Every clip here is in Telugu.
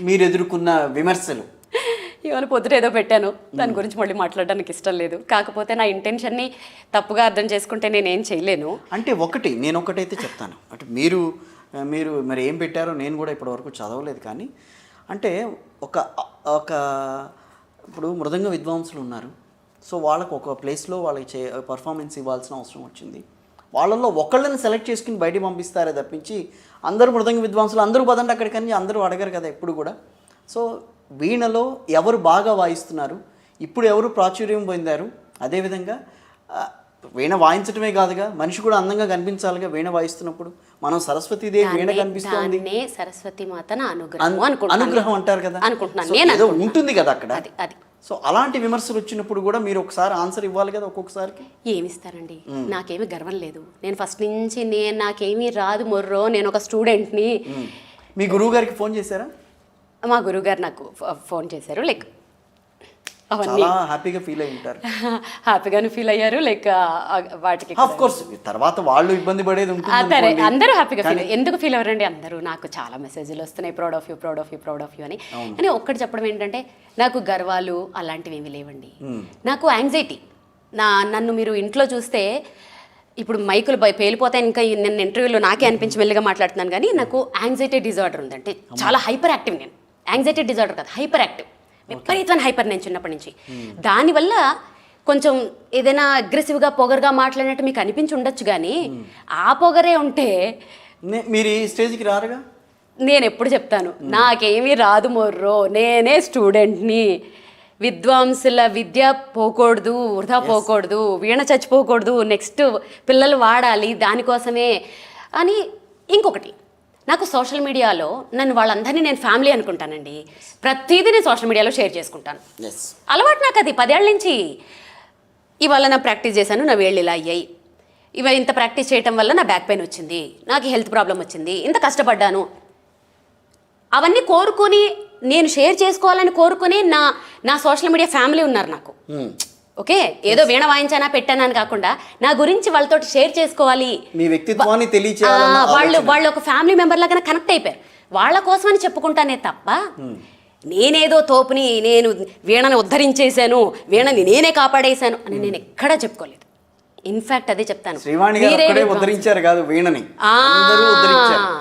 మీరు ఎదుర్కొన్న విమర్శలు? ఇవాళ పొద్దుట ఏదో పెట్టాను. దాని గురించి మళ్ళీ మాట్లాడడానికి ఇష్టం లేదు. కాకపోతే నా ఇంటెన్షన్ని తప్పుగా అర్థం చేసుకుంటే నేనేం చేయలేను. అంటే ఒకటి నేను ఒకటైతే చెప్తాను. అంటే మీరు మీరు మరి ఏం పెట్టారో నేను కూడా ఇప్పటివరకు చదవలేదు కానీ అంటే ఒక ఒక ఇప్పుడు మృదంగ విద్వాంసులు ఉన్నారు. సో వాళ్ళకు ఒక ప్లేస్లో వాళ్ళకి చే పర్ఫార్మెన్స్ ఇవ్వాల్సిన అవసరం వచ్చింది. వాళ్ళల్లో ఒకళ్ళని సెలెక్ట్ చేసుకుని బయటికి పంపిస్తారే తప్పించి అందరూ మృదంగ విద్వాంసులు అందరూ పదండి అక్కడికని అందరూ అడగరు కదా ఎప్పుడు కూడా. సో వీణలో ఎవరు బాగా వాయిస్తున్నారు? ఇప్పుడు ఎవరు ప్రాచుర్యం పొందారు? అదేవిధంగా వీణ వాయించటమే కాదుగా మనిషి కూడా అందంగా కనిపించాలిగా వీణ వాయిస్తున్నప్పుడు. మనం సరస్వతీదేవి వీణ కనిపిస్తోంది. సరస్వతి మాత నా అనుగ్రహం అనుగ్రహం అంటారు కదా? అనుకుంటున్నాను. ఉంటుంది కదా అక్కడ? అది అది. సో అలాంటి విమర్శలు వచ్చినప్పుడు కూడా మీరు ఒకసారి ఆన్సర్ ఇవ్వాలి కదా ఒక్కొక్కసారికి? ఏమిస్తారండి? నాకేమీ గర్వం లేదు. నేను ఫస్ట్ నుంచి నేను నాకేమీ రాదు మొర్రో. నేను ఒక స్టూడెంట్ని. మీ గురువు గారికి ఫోన్ చేశారా? మా గురువుగారు నాకు ఫ- ఫోన్ చేశారు. లైక్ అవన్నీ. చాలా హ్యాపీగా ఫీల్ అయి ఉంటారు. హ్యాపీగానే ఫీల్ అయ్యారు లైక్ వాటికి ఆఫ్ కోర్స్ తర్వాత వాళ్ళు ఇబ్బంది పడేది ఉంటుంది సరే. అందరూ హ్యాపీగా ఫీల్ ఎందుకు ఫీల్ అవ్వరండి? అందరూ నాకు చాలా మెసేజ్లు వస్తున్నాయి proud of you proud of you proud of you అని. కానీ ఒక్కటి చెప్పడం ఏంటంటే నాకు గర్వాలు అలాంటివి ఏమీ లేవండి నాకు యాంగ్జైటీ నా నన్ను మీరు ఇంట్లో చూస్తే ఇప్పుడు మైకులు బయ- పేలిపోతాయి ఇంకా ఈ నిన్న ఇంటర్వ్యూలో నాకే అనిపించి మెల్లిగా మాట్లాడుతున్నాను కానీ నాకు యాంగ్జైటీ డిజార్డర్ ఉందంటే చాలా హైపర్ యాక్టివ్ నేను. యాంగ్జైటీ డిజార్డర్ కాదు హైపర్ యాక్టివ్ విపరీతమైన హైపర్ నేను చిన్నప్పటి నుంచి. దానివల్ల కొంచెం ఏదైనా అగ్రెసివ్గా పొగరుగా మాట్లాడినట్టు మీకు అనిపించి ఉండొచ్చు కానీ ఆ పొగరే ఉంటే మీరు ఈ స్టేజ్కి రారుగా? నేను ఎప్పుడు చెప్తాను. నాకేమీ రాదు మొర్రో. నేనే స్టూడెంట్ని. విద్వాంసుల విద్య పోకూడదు వృధా పోకూడదు వీణ చచ్చిపోకూడదు నెక్స్ట్ పిల్లలు వాడాలి దానికోసమే అని ఇంకొకటి. నాకు సోషల్ మీడియాలో నన్ను వాళ్ళందరినీ నేను ఫ్యామిలీ అనుకుంటానండి. ప్రతిదీ నేను సోషల్ మీడియాలో షేర్ చేసుకుంటాను. ఎస్ అలవాటు నాకు అది. పదేళ్ళ నుంచి ఇవాళ నా ప్రాక్టీస్ చేశాను నా వేళ్ళు ఇలా అయ్యాయి. ఇవ ఇంత ప్రాక్టీస్ చేయటం వల్ల నా బ్యాక్ పెయిన్ వచ్చింది నాకు హెల్త్ ప్రాబ్లం వచ్చింది ఇంత కష్టపడ్డాను. అవన్నీ కోరుకొని నేను షేర్ చేసుకోవాలని కోరుకొని నా నా సోషల్ మీడియా ఫ్యామిలీ ఉన్నారు నాకు. ఓకే? ఏదో వీణ వాయించానా పెట్టానా అని కాకుండా నా గురించి వాళ్ళతో షేర్ చేసుకోవాలి. మీ వ్యక్తిత్వాన్ని తెలియచేయాలన్న వాళ్ళు. వాళ్ళు ఒక ఫ్యామిలీ మెంబర్ లాగా కనెక్ట్ అయిపోయారు. వాళ్ళ కోసమని చెప్పుకుంటానే తప్ప నేనేదో తోపుని నేను వీణని ఉద్ధరించేశాను వీణని నేనే కాపాడేశాను అని నేను ఎక్కడా చెప్పుకోలేదు. ఇన్ఫాక్ట్ అదే చెప్తాను. శ్రీవాణి గారు. ఉద్ధరించారు కాదు వీణని.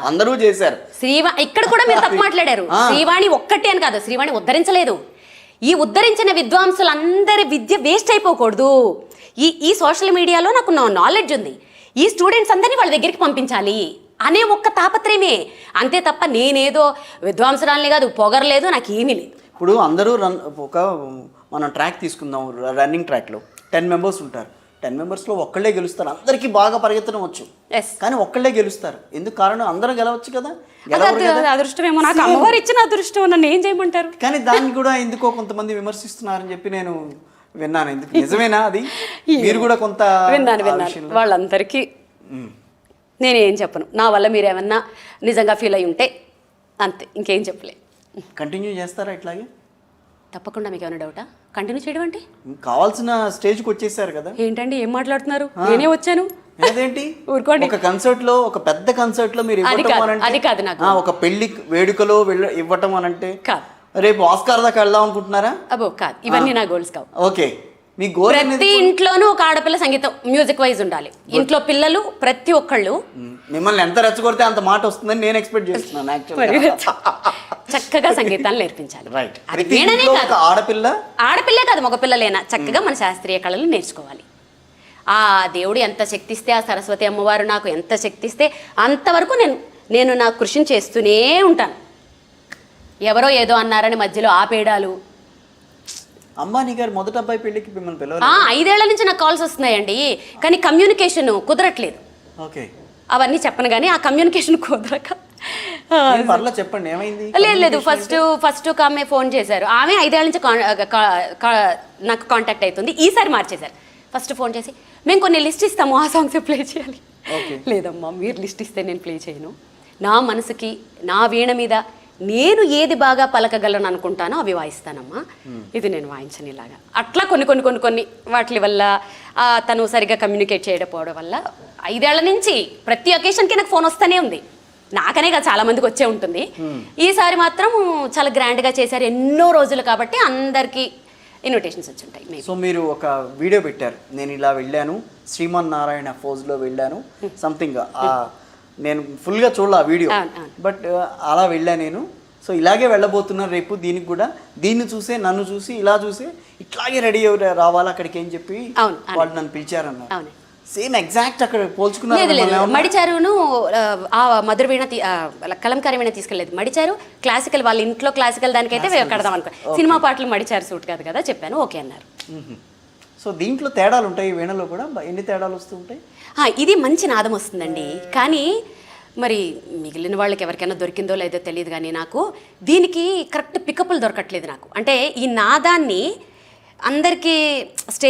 అందరూ చేశారు. శ్రీవా ఇక్కడ కూడా మీరు తప్పు మాట్లాడారు. శ్రీవాణి ఒక్కటే అని కాదు. శ్రీవాణి ఉద్ధరించలేదు. ఈ ఉద్ధరించిన విద్వాంసులందరి విద్య వేస్ట్ అయిపోకూడదు. ఈ ఈ సోషల్ మీడియాలో నాకు నాలెడ్జ్ ఉంది. ఈ స్టూడెంట్స్ అందరినీ వాళ్ళ దగ్గరికి పంపించాలి. అనే ఒక్క తాపత్రయమే. అంతే తప్ప నేనేదో విద్వాంసరాలని కాదు పొగరలేదు నాకు ఏమీ లేదు. ఇప్పుడు అందరూ రన్ ఒక మనం ట్రాక్ తీసుకుందాం రన్నింగ్ ట్రాక్లో. టెన్ మెంబర్స్ ఉంటారు. టెన్ మెంబర్స్లో ఒక్కళ్ళే గెలుస్తారు. అందరికీ బాగా పరిగెత్తడం వచ్చు కానీ ఒక్కళ్ళే గెలుస్తారు. ఎందుకు కారణం? అందరూ గెలవచ్చు కదా? అదృష్టమేమో నాకు అమ్మవారు ఇచ్చిన అదృష్టం నన్ను ఏం చేయమంటారు? కానీ దాన్ని కూడా ఎందుకో కొంతమంది విమర్శిస్తున్నారని చెప్పి నేను విన్నాను. ఎందుకు? నిజమేనా అది? మీరు కూడా కొంత విన్నాను విన్నాను. వాళ్ళందరికీ నేనేం చెప్పను. నా వల్ల మీరు ఏమన్నా నిజంగా ఫీల్ అయి ఉంటే అంతే. ఇంకేం చెప్పలే. కంటిన్యూ చేస్తారా ఇట్లాగే? తప్పకుండా మీకు ఏమైనా డౌటా? కంటిన్యూ చేయడం అంటే? కావాల్సిన స్టేజ్కి వచ్చేసారు కదా. ఏంటండి ఏం మాట్లాడుతున్నారు? నేనే వచ్చాను. అదేంటి ఊరుకోండి. ఒక కన్సర్ట్లో ఒక పెద్ద కన్సర్ట్లో మీరు అది ఇవ్వటం కాదు, అనంటే- అది కాదు నాకు. ఒక పెళ్ళి వేడుకలో ఇవ్వటం అనంటే? కాదు. రేపు ఆస్కార్ దాకా వెళ్దాం అనుకుంటున్నారా? అబ్బో కాదు. ఇవన్నీ నా గోల్స్ కావు. ఓకే. మీ గోల్ ప్రతి ఇంట్లోనూ ఒక ఆడపిల్ల సంగీతం మ్యూజిక్ వైజ్ ఉండాలి. ఇంట్లో పిల్లలు ప్రతి ఒక్కళ్ళు మిమ్మల్ని ఎంత రెచ్చగొడితే అంత మాట వస్తుందని నేను ఎక్స్పెక్ట్ చేస్తున్నాను యాక్చువల్గా చక్కగా సంగీతాన్ని నేర్పించాలి. వీణనే కాదు. ఆడపిల్ల? ఆడపిల్లే కాదు మగపిల్లలేనా? చక్కగా మన శాస్త్రీయ కళలు నేర్చుకోవాలి. ఆ దేవుడు ఎంత శక్తిస్తే ఆ సరస్వతి అమ్మవారు నాకు ఎంత శక్తిస్తే అంతవరకు నేను నేను నా కృషిని చేస్తూనే ఉంటాను. ఎవరో ఏదో అన్నారని మధ్యలో ఆపేయడాలు. అంబానీ గారు మొదటి అబ్బాయి పెళ్ళికి మిమ్మల్ని పిలవలేదు? ఆ, ఐదేళ్ళ నుంచి నాకు కాల్స్ వస్తున్నాయండి. కానీ కమ్యూనికేషన్ కుదరట్లేదు. ఓకే. అవన్నీ చెప్పను కానీ ఆ కమ్యూనికేషన్ కుదరక చెప్పండి ఏమైంది? లేదు లేదు ఫస్ట్ ఫస్ట్ ఒక ఆమె ఫోన్ చేశారు. ఆమె ఐదేళ్ళ నుంచి నాకు కాంటాక్ట్ అవుతుంది. ఈసారి మార్చేశారు. ఫస్ట్ ఫోన్ చేసి మేము కొన్ని లిస్ట్ ఇస్తాము ఆ సాంగ్స్ ప్లే చేయాలి. లేదమ్మా మీరు లిస్ట్ ఇస్తే నేను ప్లే చేయను. నా మనసుకి నా వీణ మీద నేను ఏది బాగా పలకగలను అనుకుంటానో అవి వాయిస్తానమ్మా. ఇది నేను వాయించను ఇలాగా. అట్లా కొన్ని కొన్ని కొన్ని కొన్ని వాటి వల్ల తను సరిగ్గా కమ్యూనికేట్ చేయకపోవడం వల్ల ఐదేళ్ళ నుంచి ప్రతి ఒకేషన్కి నాకు ఫోన్ వస్తూనే ఉంది. నాకనే కదా చాలా మందికి వచ్చే ఉంటుంది. ఈసారి మాత్రం చాలా గ్రాండ్గా చేశారు ఎన్నో రోజులు కాబట్టి అందరికీ ఇన్విటేషన్స్ వచ్చి ఉంటాయి maybe. సో మీరు ఒక వీడియో పెట్టారు. నేను ఇలా వెళ్ళాను శ్రీమన్ నారాయణ ఫోజ్లో వెళ్ళాను. సంథింగ్ నేను ఫుల్గా చూడాల ఆ వీడియో. బట్ అలా వెళ్ళాను నేను. సో ఇలాగే వెళ్ళబోతున్నాను రేపు దీనికి కూడా. దీన్ని చూసే నన్ను చూసి ఇలా చూసి ఇట్లాగే రెడీ రావాలి అక్కడికి అని చెప్పి. వాళ్ళు నన్ను పిలిచారన్నారు. సేమ్ ఎగ్జాక్ట్ అక్కడ పోల్చుకున్నారు? మడిచారును ఆ, మధుర వీణ కలంకారీ వీణ తీసుకెళ్ళలేదు మడిచారు క్లాసికల్ వాళ్ళ ఇంట్లో క్లాసికల్ దానికైతే కడదాం అనుకో సినిమా పాటలు మడిచారు సూట్ కాదు కదా చెప్పాను. ఓకే అన్నారు. సో దీంట్లో తేడాలు ఉంటాయి వీణలో కూడా? ఎన్ని తేడాలు వస్తూ ఉంటాయి? ఇది మంచి నాదం వస్తుందండి. కానీ మరి మిగిలిన వాళ్ళకి ఎవరికైనా దొరికిందో లేదో తెలియదు కానీ నాకు దీనికి కరెక్ట్ పికప్లు దొరకట్లేదు నాకు. అంటే ఈ నాదాన్ని అందరికీ స్టే